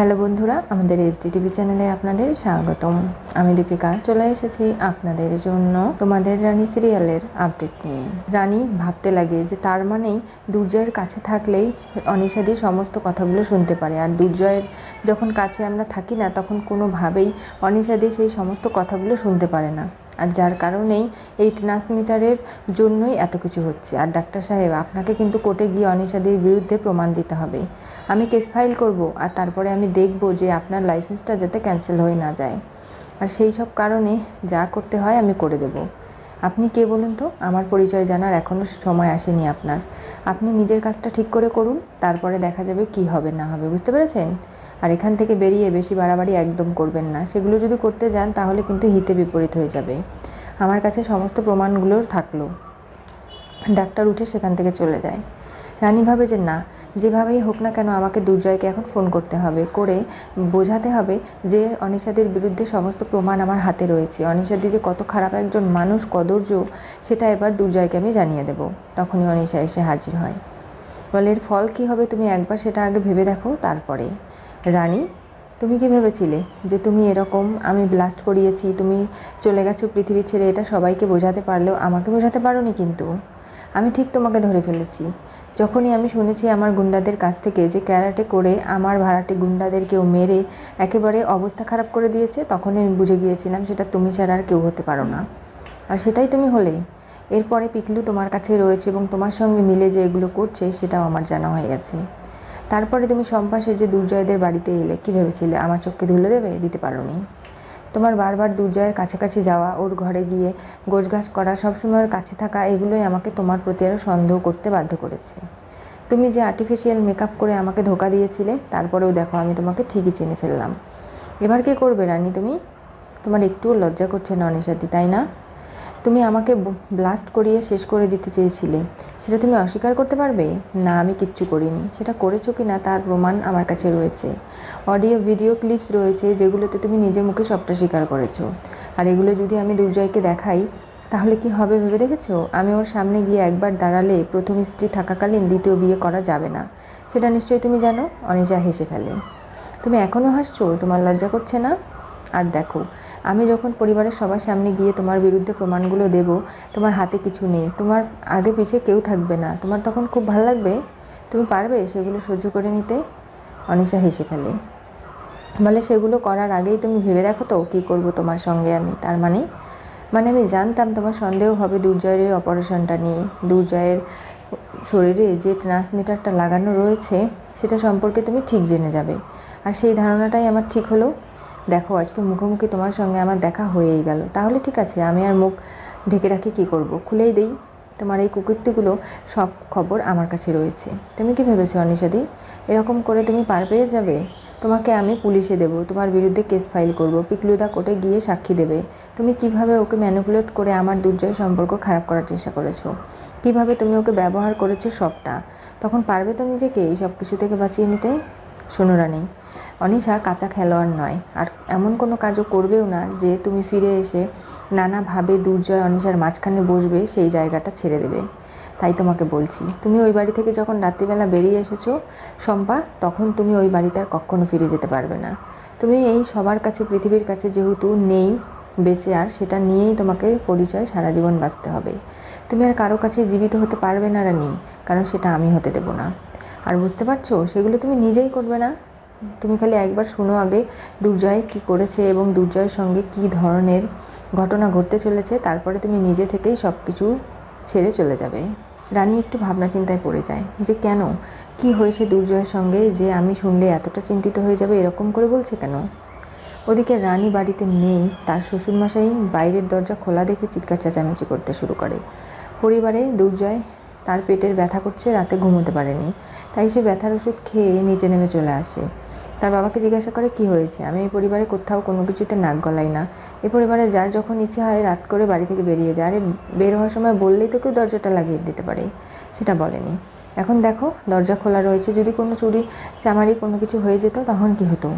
Hello বন্ধুরা, আমাদের HD TV চ্যানেলে আপনাদের স্বাগতম। আমি দীপিকা, চলে এসেছি আপনাদের জন্য তোমাদের রানী সিরিয়ালের আপডেট নিয়ে। রানী ভাবতে লাগে যে তার মানেই দুর্জয়ের কাছে থাকলেই অনিশাদি সমস্ত কথাগুলো শুনতে পারে। আর দুর্জয়ের যখন কাছে আমরা থাকি না, তখন কোনোভাবেই অনিশাদি সেই সমস্ত কথাগুলো শুনতে পারে না। আর যার কারণেই এই ট্রান্সমিটারের জন্যই এত কিছু হচ্ছে। আর ডাক্তার সাহেব, আপনাকে কিন্তু কোর্টে গিয়ে অনিশাদির বিরুদ্ধে প্রমাণ দিতে হবে। আমি কেস ফাইল করব আর তারপরে আমি দেখব যে আপনার লাইসেন্সটা যাতে ক্যান্সেল হয়ে না যায়। আর সেই সব কারণে যা করতে হয় আমি করে দেব। আপনি কে বলুন তো? আমার পরিচয় জানার এখনও সময় আসেনি আপনার। আপনি নিজের কাজটা ঠিক করে করুন, তারপরে দেখা যাবে কি হবে না হবে। বুঝতে পেরেছেন? আর এখান থেকে বেরিয়ে বেশি বাড়াবাড়ি একদম করবেন না। সেগুলো যদি করতে যান, তাহলে কিন্তু হিতে বিপরীত হয়ে যাবে। আমার কাছে সমস্ত প্রমাণগুলো থাকল। ডাক্তার উঠে সেখান থেকে চলে যায়। রানী ভাবে যে, না, যেভাবেই হোক না কেন আমাকে দুর্জয়কে এখন ফোন করতে হবে। করে বোঝাতে হবে যে, অনিশাদির বিরুদ্ধে সমস্ত প্রমাণ আমার হাতে রয়েছে। অনিশাদি যে কত খারাপ একজন মানুষ, কদর্য, সেটা এবার দুর্জয়কে আমি জানিয়ে দেব। তখনই অনিশা এসে হাজির হয়। বলে, এর ফল কী হবে তুমি একবার সেটা আগে ভেবে দেখো, তারপরে। রানী, তুমি কি ভেবেছিলে যে তুমি এরকম আমি ব্লাস্ট করিয়েছি, তুমি চলে গেছো পৃথিবী ছেড়ে, এটা সবাইকে বোঝাতে পারলেও আমাকে বোঝাতে পারোনি কিন্তু? আমি ঠিক তোমাকে ধরে ফেলেছি। যখনই আমি শুনেছি আমার গুন্ডাদের কাছ থেকে যে ক্যারাটে করে আমার ভাড়াটে গুন্ডাদের কেউ মেরে একেবারে অবস্থা খারাপ করে দিয়েছে, তখনই আমি বুঝে গিয়েছিলাম সেটা তুমি ছাড়া আর কেউ হতে পারো না। আর সেটাই তুমি হলে। এরপরে পিকলু তোমার কাছে রয়েছে এবং তোমার সঙ্গে মিলে যে এগুলো করছে, সেটাও আমার জানা হয়ে গেছে। তারপরে তুমি সম্পাসে যে দুর্জয়দের বাড়িতে এলে। কী ভেবেছিলে? আমার চোখকে ধুলে দেবে? দিতে পারোনি। তোমার বারবার দুর্জয়ের কাছাকাছি যাওয়া, ওর ঘরে গিয়ে গোছগাছ করা, সবসময় ওর কাছে থাকা, এগুলোই আমাকে তোমার প্রতি আরও সন্দেহ করতে বাধ্য করেছে। তুমি যে আর্টিফিশিয়াল মেকআপ করে আমাকে ধোকা দিয়েছিলে, তারপরেও দেখো, আমি তোমাকে ঠিকই চিনে ফেললাম। এবার কি করবে রানী তুমি? তোমার একটুও লজ্জা করছে না অনিশাদি, তাই না? তুমি আমাকে ব্লাস্ট করিয়ে শেষ করে দিতে চেয়েছিলে, সেটা তুমি অস্বীকার করতে পারবে? না, আমি কিচ্ছু করিনি। সেটা করেছ কি না তার প্রমাণ আমার কাছে রয়েছে। অডিও, ভিডিও ক্লিপস রয়েছে যেগুলোতে তুমি নিজে মুখে সবটা স্বীকার করেছ। আর এগুলো যদি আমি দুর্জয়কে দেখাই, তাহলে কি হবে ভেবে দেখেছ? আমি ওর সামনে গিয়ে একবার দাঁড়ালে প্রথম স্ত্রী থাকাকালীন দ্বিতীয় বিয়ে করা যাবে না। সেটা নিশ্চয়ই তুমি জানো? অনিশা হেসে ফেলে। তুমি এখনও হাসছো? তোমার লজ্জা করছে না? আর দেখো আমি যখন পরিবারের সবার সামনে গিয়ে তোমার বিরুদ্ধে প্রমাণগুলো দেব, তোমার হাতে কিছু নেই, তোমার আগে পিছে কেউ থাকবে না, তোমার তখন খুব ভালো লাগবে। তুমি পারবে সেগুলো সহ্য করে নিতে? অনিশা হেসে ফেলে। বলে, সেগুলো করার আগেই তুমি ভেবে দেখো তো কী করব তোমার সঙ্গে আমি, তার মানে? মানে আমি জানতাম তোমার সন্দেহ হবে দুর্জয়ের অপারেশনটা নিয়ে। দুর্জয়ের শরীরে যে ট্রান্সমিটারটা লাগানো রয়েছে, সেটা সম্পর্কে তুমি ঠিক জেনে যাবে। আর সেই ধারণাটাই আমার ঠিক হলো। দেখো, আজকে মুখোমুখি তোমার সঙ্গে আমার দেখা হয়েই গেল। তাহলে ঠিক আছে, আমি আর মুখ ঢেকে রাখি, কী করব? খুলেই দেই। তোমার এই কুকীর্তিগুলো সব খবর আমার কাছে রয়েছে। তুমি কি ভেবেছো অনিশাদি এরকম করে তুমি পার পেয়ে যাবে? তোমাকে আমি পুলিশে দেবো। তোমার বিরুদ্ধে কেস ফাইল করব। পিকলুদা কোর্টে গিয়ে সাক্ষী দেবে। তুমি কীভাবে ওকে ম্যানিপুলেট করে আমার দুর্জয় সম্পর্ক খারাপ করার চেষ্টা করেছ? কীভাবে তুমি ওকে ব্যবহার করেছ সবটা? তখন পারবে তো নিজেকে এই সব কিছু থেকে বাঁচিয়ে নিতে? শোনো রানী অনিশা কাঁচা খেলোয়াড় নয়। আর এমন কোনো কাজও করবেও না যে তুমি ফিরে এসে নানাভাবে দুর্জয় অনিশার মাঝখানে বসবে, সেই জায়গাটা ছেড়ে দেবে। তাই তোমাকে বলছি, তুমি ওই বাড়ি থেকে যখন রাত্রিবেলা বেরিয়ে এসেছ শম্পা, তখন তুমি ওই বাড়িতে আর কখনো ফিরে যেতে পারবে না। তুমি এই সবার কাছে, পৃথিবীর কাছে যেহেতু নেই, বেঁচে আর সেটা নিয়েই তোমাকে পরিচয় সারা জীবন বাঁচতে হবে। তুমি আর কারও কাছে জীবিত হতে পারবে না রানি, কারণ সেটা আমি হতে দেবো না। আর বুঝতে পারছ, সেগুলো তুমি নিজেই করবে না? তুমি খালি একবার শোনো আগে দুর্জয় কি করেছে এবং দুর্জয়ের সঙ্গে কি ধরনের ঘটনা ঘটতে চলেছে, তারপরে তুমি নিজে থেকেই সব কিছু ছেড়ে চলে যাবে। রানী একটু ভাবনা চিন্তায় পড়ে যায় যে কেন? কি হয়েছে দুর্জয়ের সঙ্গে যে আমি শুনলে এতটা চিন্তিত হয়ে যাবে, এরকম করে বলছে কেন? ওদিকে রানী বাড়িতে নেই, তার শ্বশুরমশাই বাইরের দরজা খোলা দেখে চিৎকার চেঁচামেচি করতে শুরু করে। পরিবারে দুর্জয় তার পেটের ব্যথা করছে, রাতে ঘুমোতে পারেনি, তাই সে ব্যথার ওষুধ খেয়ে নিচে নেমে চলে আসে। তার বাবাকে জিজ্ঞাসা করে, কি হয়েছে? আমি এই পরিবারে কোথাও কোনো কিছুতে নাক গলাই না। এ পরিবারে যার যখন ইচ্ছে হয় রাত করে বাড়ি থেকে বেরিয়ে যায়। আরে, বের হওয়ার সময় বললেই তো কেউ দরজাটা লাগিয়ে দিতে পারে। সেটা বলেনি। এখন দেখো, দরজা খোলা রয়েছে। যদি কোনো চুরি, চামারি কোনো কিছু হয়ে যেত, তখন কি হতো?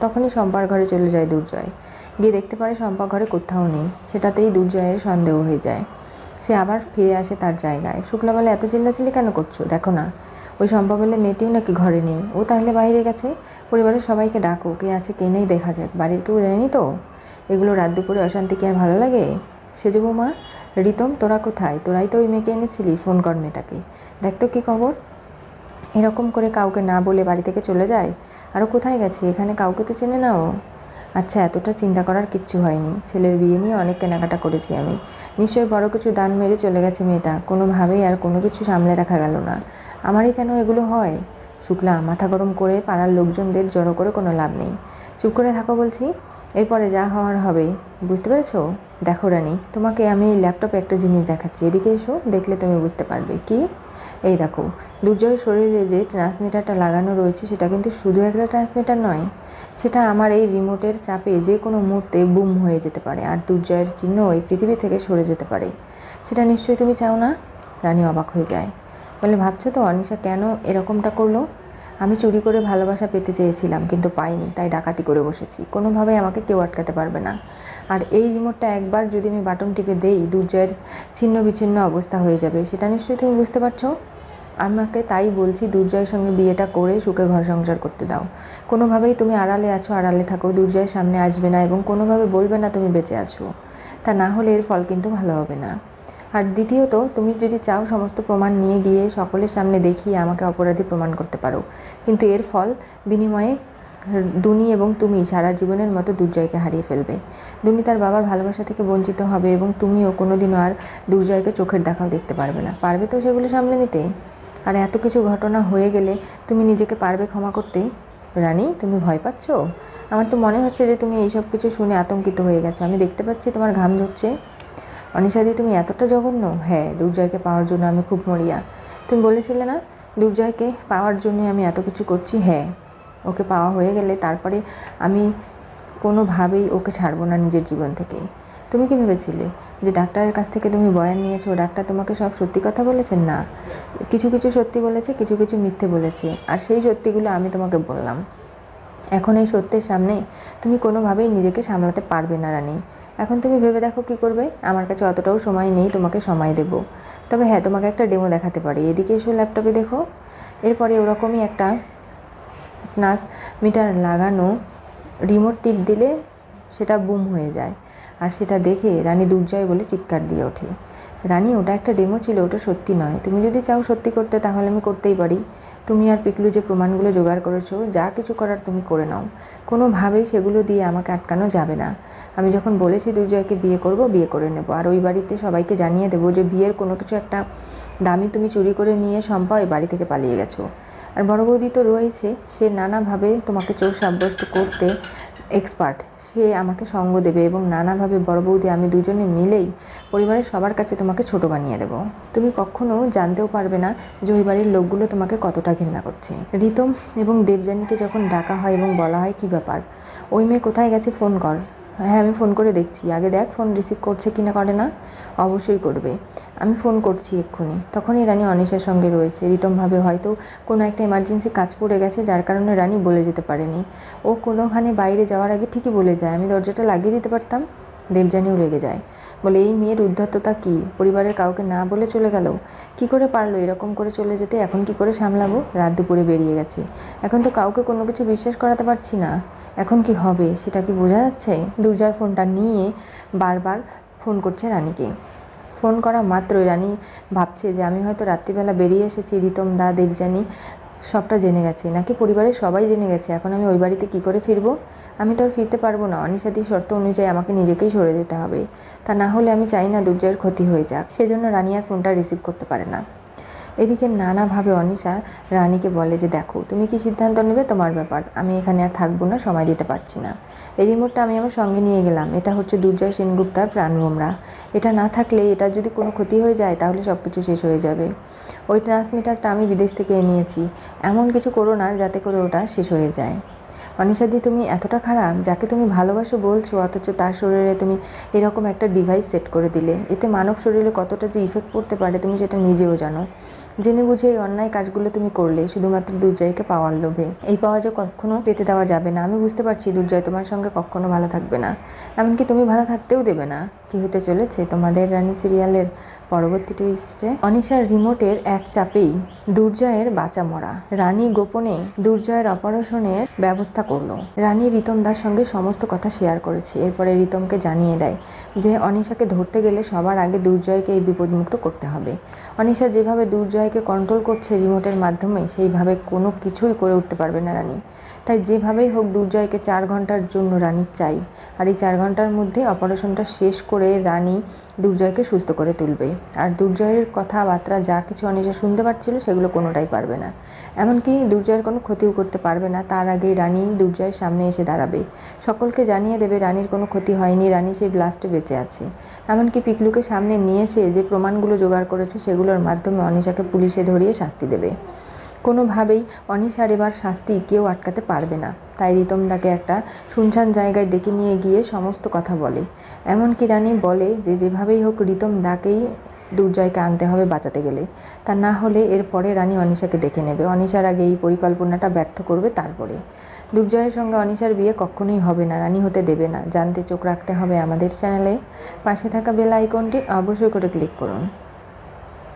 তখনই শম্পার ঘরে চলে যায় দুর্জয়। গিয়ে দেখতে পারে শম্পা ঘরে কোথাও নেই। সেটাতেই দুর্জয়ের সন্দেহ হয়ে যায়। সে আবার ফিরে আসে তার জায়গায়। শুক্লাবেলা এত চিল্লাচিল্লি কেন করছ? দেখো না। ওই সম্ভব হলে মেয়েটিও নাকি ঘরে নেই। ও তাহলে বাইরে গেছে। পরিবারের সবাইকে ডাকো, কে আছে, কে নেই, দেখা যাক। বাড়ির কেউ জানেনি তো? এগুলো রাত দুপুরে অশান্তি কি আর ভালো লাগে? সেজে বৌমা, রিতম, তোরা কোথায়? তোরাই তো ওই মেয়েকে এনেছিলি, ফোন কর মেয়েটাকে। দেখ তো কী খবর? এরকম করে কাউকে না বলে বাড়ি থেকে চলে যায়? আরও কোথায় গেছে? এখানে কাউকে তো চেনে না ও আচ্ছা এতটা চিন্তা করার কিচ্ছু হয়নি। ছেলের বিয়ে নিয়ে অনেক কেনাকাটা করেছি আমি। নিশ্চয়ই বড় কিছু দান মেরে চলে গেছে মেয়েটা। কোনোভাবেই আর কোনো কিছু সামলে রাখা গেল না। আমারই কেন এগুলো হয়? শুক্লা, মাথা গরম করে পাড়ার লোকজনদের জড়ো করে কোনো লাভ নেই। চুপ করে থাকো বলছি, এরপরে যা হওয়ার হবে। বুঝতে পেরেছ? দেখো রানী, তোমাকে আমি ল্যাপটপে একটা জিনিস দেখাচ্ছি। এদিকে এসো, দেখলে তুমি বুঝতে পারবে। কি? এই দেখো দুর্জয়ের শরীরে যে ট্রান্সমিটারটা লাগানো রয়েছে, সেটা কিন্তু শুধু একটা ট্রান্সমিটার নয়, সেটা আমার এই রিমোটের চাপে যে কোনো মুহূর্তে বুম হয়ে যেতে পারে আর দুর্জয়ের চিহ্ন এই পৃথিবী থেকে সরে যেতে পারে। সেটা নিশ্চয়ই তুমি চাও না? রানী অবাক হয়ে যায়। বলে, ভাবছ তো অনিশা কেন এরকমটা করল? আমি চুরি করে ভালোবাসা পেতে চেয়েছিলাম, কিন্তু পাইনি, তাই ডাকাতি করে বসেছি। কোনোভাবে আমাকে কেউ আটকাতে পারবে না। আর এই রিমোটটা একবার যদি আমি বাটন টিপে দেই, দুর্জয়ের ছিন্ন বিচ্ছিন্ন অবস্থা হয়ে যাবে। সেটা নিশ্চয়ই তুমি বুঝতে পারছ? আমাকে তাই বলছি, দুর্জয়ের সঙ্গে বিয়েটা করে সুখে ঘর সংসার করতে দাও। কোনোভাবেই তুমি আড়ালে আছো, আড়ালে থাকো। দুর্জয়ের সামনে আসবে না এবং কোনোভাবে বলবে না তুমি বেঁচে আছো। তা না হলে এর ফল কিন্তু ভালো হবে না। আর দ্বিতীয়ত, তুমি যদি চাও সমস্ত প্রমাণ নিয়ে গিয়ে সকলের সামনে দেখিয়ে আমাকে অপরাধী প্রমাণ করতে পারো। কিন্তু এর ফল, বিনিময়ে দুনি এবং তুমি সারা জীবনের মতো দুর্জয়কে হারিয়ে ফেলবে। দুনি তার বাবার ভালোবাসা থেকে বঞ্চিত হবে এবং তুমিও কোনোদিনও আর দুর্জয়কে চোখের দেখাও দেখতে পারবে না। পারবে তো সেগুলো সামনে নিতে? আর এত কিছু ঘটনা হয়ে গেলে তুমি নিজেকে পারবে ক্ষমা করতে? রানী, তুমি ভয় পাচ্ছ? আমার তো মনে হচ্ছে যে তুমি এইসব কিছু শুনে আতঙ্কিত হয়ে গেছো। আমি দেখতে পাচ্ছি তোমার ঘাম ঝরছে অনিশাদি তুমি এতটা জঘন্য? হ্যাঁ দুর্জয়কে পাওয়ার জন্য আমি খুব মরিয়া। তুমি বলেছিলে না, দুর্জয়কে পাওয়ার জন্য আমি এত কিছু করছি? হ্যাঁ ওকে পাওয়া হয়ে গেলে তারপরে আমি কোনোভাবেই ওকে ছাড়বো না নিজের জীবন থেকে তুমি কি ভেবেছিলে যে ডাক্তারের কাছ থেকে তুমি বয়ান নিয়েছো? ডাক্তার তোমাকে সব সত্যি কথা বলেছেন? না, কিছু কিছু সত্যি বলেছে, কিছু কিছু মিথ্যে বলেছে, আর সেই সত্যিগুলো আমি তোমাকে বললাম। এখন এই সত্যের সামনে তুমি কোনোভাবেই নিজেকে সামলাতে পারবে না, রানী। এখন তুমি ভেবে দেখো কি করবে? আমার কাছে অতটাও সময় নেই, তোমাকে সময় দেব। তবে হ্যাঁ তোমাকে একটা ডেমো দেখাতে পারি। এদিকে এসো ল্যাপটপে দেখো। এরপরে ওরকমই একটা নাস মিটার লাগানো রিমোট টিপ দিলে সেটা বুম হয়ে যায়। আর সেটা দেখে রানী দুর্জয় বলে চিৎকার দিয়ে ওঠে। রানী, ওটা একটা ডেমো ছিল, ওটা সত্যি নয়। তুমি যদি চাও সত্যি করতে, তাহলে আমি করতেই পারি। তুমি আর পিকলু যে প্রমাণগুলো জোগাড় করেছ, যা কিছু করার তুমি করে নাও। কোনোভাবেই সেগুলো দিয়ে আমাকে আটকানো যাবে না। আমি যখন বলেছি, দুর্জয়কে বিয়ে করব, বিয়ে করে নেব। আর ওই বাড়িতে সবাইকে জানিয়ে দেবো যে, বিয়ের কোনো কিছু একটা দামি তুমি চুরি করে নিয়ে সম্পা ওই বাড়ি থেকে পালিয়ে গেছো। আর বড় বৌদি তো রয়েছে, সে নানাভাবে তোমাকে চোর সাব্যস্ত করতে এক্সপার্ট সে আমাকে সঙ্গ দেবে এবং নানাভাবে বড় বৌদি আমি দুজনে মিলেই পরিবারের সবার কাছে তোমাকে ছোট বানিয়ে দেব। তুমি কখনো জানতেও পারবে না যে ওই বাড়ির লোকগুলো তোমাকে কতটা ঘৃণা করছে। রিতম এবং দেবযানীকে যখন ডাকা হয় এবং বলা হয়, কি ব্যাপার? ওই মেয়ে কোথায় গেছে? ফোন কর। হ্যাঁ আমি ফোন করে দেখছি। আগে দেখ, ফোন রিসিভ করছে কি না করে না? অবশ্যই করবে। আমি ফোন করছি এক্ষুনি। তখনই রানী অনিশার সঙ্গে রয়েছে। রিতমভাবে হয়তো কোনো একটা এমার্জেন্সি কাজ পড়ে গেছে, যার কারণে রানী বলে যেতে পারেনি। ও কোনোখানে বাইরে যাওয়ার আগে ঠিকই বলে যায়, আমি দরজাটা লাগিয়ে দিতে পারতাম? দেবযানীও রেগে যায়। বলে, এই মেয়ের উদ্ধত্ততা কি? পরিবারের কাউকে না বলে চলে গেল? কি করে পারল এরকম করে চলে যেতে? এখন কি করে সামলাবো? রাত দুপুরে বেরিয়ে গেছে। এখন তো কাউকে কোনো কিছু বিশ্বাস করাতে পারছি না। এখন কি হবে? সেটা কি বোঝা যাচ্ছে? দুর্জয় ফোনটা নিয়ে বারবার ফোন করছে রানীকে। ফোন করা মাত্রই। রানী ভাবছে যে আমি হয়তো রাত্রিবেলা বেরিয়ে এসেছি, রিতম দা, দেবযানী, সবটা জেনে গেছে। নাকি পরিবারের সবাই জেনে গেছে? এখন আমি ওই বাড়িতে কি করে ফিরবো? আমি তো আর ফিরতে পারব না। অনিশাদির শর্ত অনুযায়ী আমাকে নিজেকেই সরে যেতে হবে। তা না হলে আমি চাই না দুর্জয়ের ক্ষতি হয়ে যাক। সেজন্য রানী আর ফোনটা রিসিভ করতে পারে না। এদিকে নানাভাবে অনিশা রানীকে বলে যে, দেখো, তুমি কি সিদ্ধান্ত নেবে? তোমার ব্যাপার। আমি এখানে আর থাকব না, সময় দিতে পারছি না। এই রিমোটটা আমি আমার সঙ্গে নিয়ে গেলাম। এটা হচ্ছে দুর্জয় সেনগুপ্তার প্রাণভোমরা এটা না থাকলে এটা যদি কোনো ক্ষতি হয়ে যায়, তাহলে সব কিছু শেষ হয়ে যাবে। ওই ট্রান্সমিটারটা আমি বিদেশ থেকে নিয়েছি এমন কিছু করো না যাতে করে ওটা শেষ হয়ে যায়। অনিশাদি তুমি এতটা খারাপ, যাকে তুমি ভালোবাসো বলছো, অথচ তার শরীরে তুমি এরকম একটা ডিভাইস সেট করে দিলে। এতে মানব শরীরে কতটা যে ইফেক্ট পড়তে পারে তুমি সেটা নিজেও জানো। জেনে বুঝে এই অন্যায় কাজগুলো তুমি করলে, শুধুমাত্র দুর্জয়কে পাওয়ার লোভে। এই পাওয়া যে কখনো পেতে দেওয়া যাবে না, আমি বুঝতে পারছি দুর্জয় তোমার সঙ্গে কখনো ভালো থাকবে না। এমনকি তুমি ভালো থাকতেও দেবে না। কি হতে চলেছে? তোমাদের রানী সিরিয়ালের পরবর্তী টুইস্টে অনিশার রিমোটের এক চাপেই দুর্জয়ের বাঁচা মরা। রানী গোপনে দুর্জয়ের অপারেশনের ব্যবস্থা করল। রানী রিতমদার সঙ্গে সমস্ত কথা শেয়ার করেছে। এরপরে রিতমকে জানিয়ে দেয় যে, অনিশাকে ধরতে গেলে সবার আগে দুর্জয়কে এই বিপদমুক্ত করতে হবে। অনিশা যেভাবে দুর্জয়কে কন্ট্রোল করছে রিমোটের মাধ্যমে, সেইভাবে কোনো কিছুই করে উঠতে পারবে না রানী। তাই যেভাবেই হোক দুর্জয়কে চার ঘণ্টার জন্য রানীর চাই। আর এই চার ঘণ্টার মধ্যে অপারেশনটা শেষ করে রানী দুর্জয়কে সুস্থ করে তুলবে। আর দুর্জয়ের কথাবার্তা যা কিছু অনিশা শুনতে পারছিল সেগুলো কোনোটাই পারবে না। এমনকি দুর্জয়ের কোনো ক্ষতিও করতে পারবে না, তার আগেই রানী দুর্জয়ের সামনে এসে দাঁড়াবে। সকলকে জানিয়ে দেবে রানীর কোনো ক্ষতি হয়নি, রানী সেই ব্লাস্টে বেঁচে আছে। এমনকি পিকলুকে সামনে নিয়ে এসে যে প্রমাণগুলো জোগাড় করেছে সেগুলোর মাধ্যমে অনিশাকে পুলিশে ধরিয়ে শাস্তি দেবে। কোনোভাবেই অনিশার এবার শাস্তি কেউ আটকাতে পারবে না। তাই রিতম তাকে একটা শুনশান জায়গায় ডেকে নিয়ে গিয়ে সমস্ত কথা বলে। এমনকি রানী বলে যে যেভাবেই হোক রিতম দাকেই দুর্জয়কে আনতে হবে বাঁচাতে গেলে। তা না হলে এরপরে রানী অনিশাকে দেখে নেবে। অনিশার আগে এই পরিকল্পনাটা ব্যর্থ করবে তারপরে। দুর্জয়ের সঙ্গে অনিশার বিয়ে কখনোই হবে না, রানী হতে দেবে না। জানতে চোখ রাখতে হবে আমাদের চ্যানেলে। পাশে থাকা বেল আইকনটি অবশ্যই করে ক্লিক করুন।